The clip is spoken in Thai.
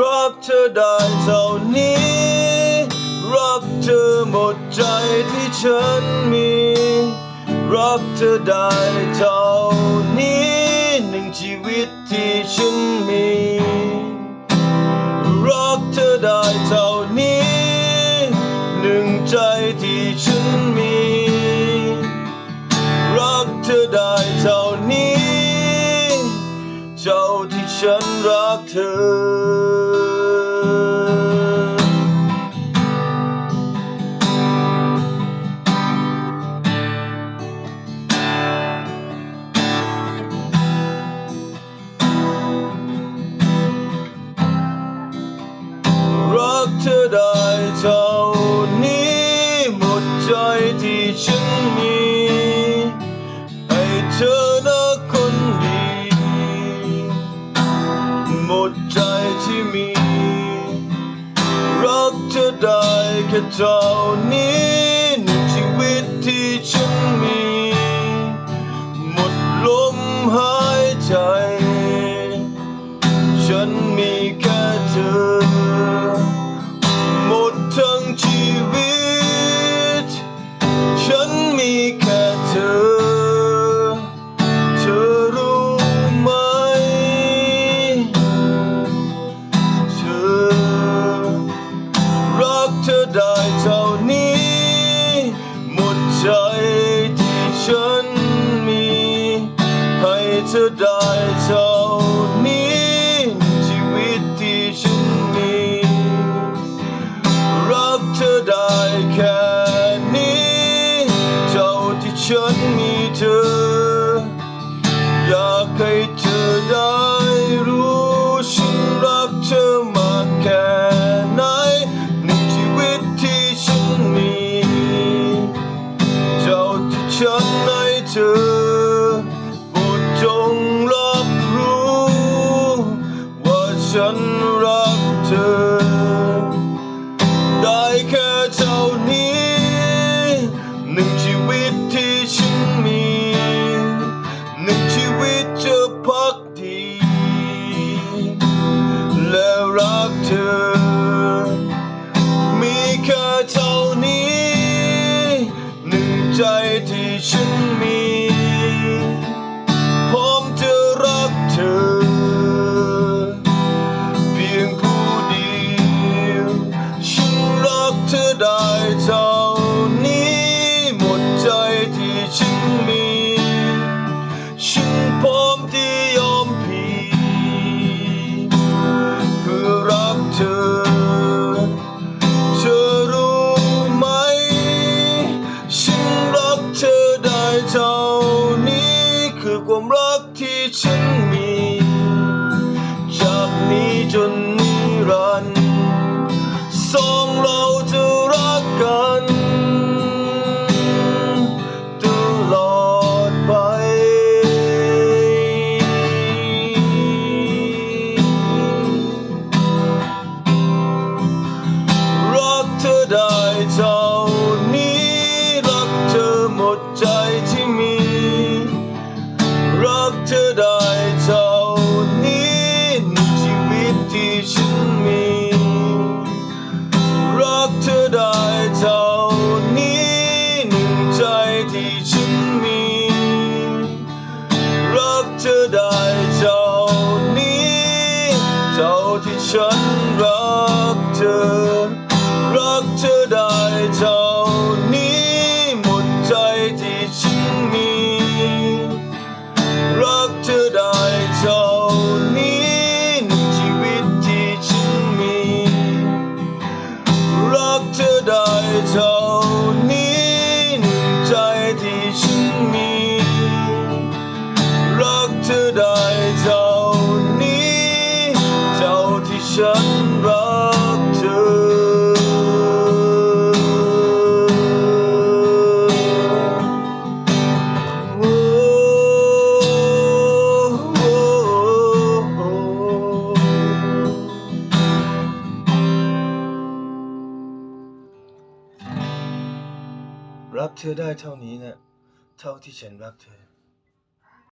รักเธอได้เท่านี้ รักเธอหมดใจที่ฉันมี รักเธอได้เท่านี้หนึ่งชีวิตที่ฉันมี รักเธอได้เท่านี้ หนึ่งใจที่ฉันมี รักเธอได้เท่านี้ เจ้าที่ฉันรักเธอ กเธอได้เท่านี้หมดใจที่ฉันมีให้เธอนะคนดี หมดใจที่มี รักเธอได้แค่เท่านี้หนึ่งชีวิตที่ฉัน try to shun me, I to die to. station เท่านี้คือความรักที่ฉันมี จากนี้จน รักเธอได้เท่านี้นะ เท่าที่ฉันรักเธอ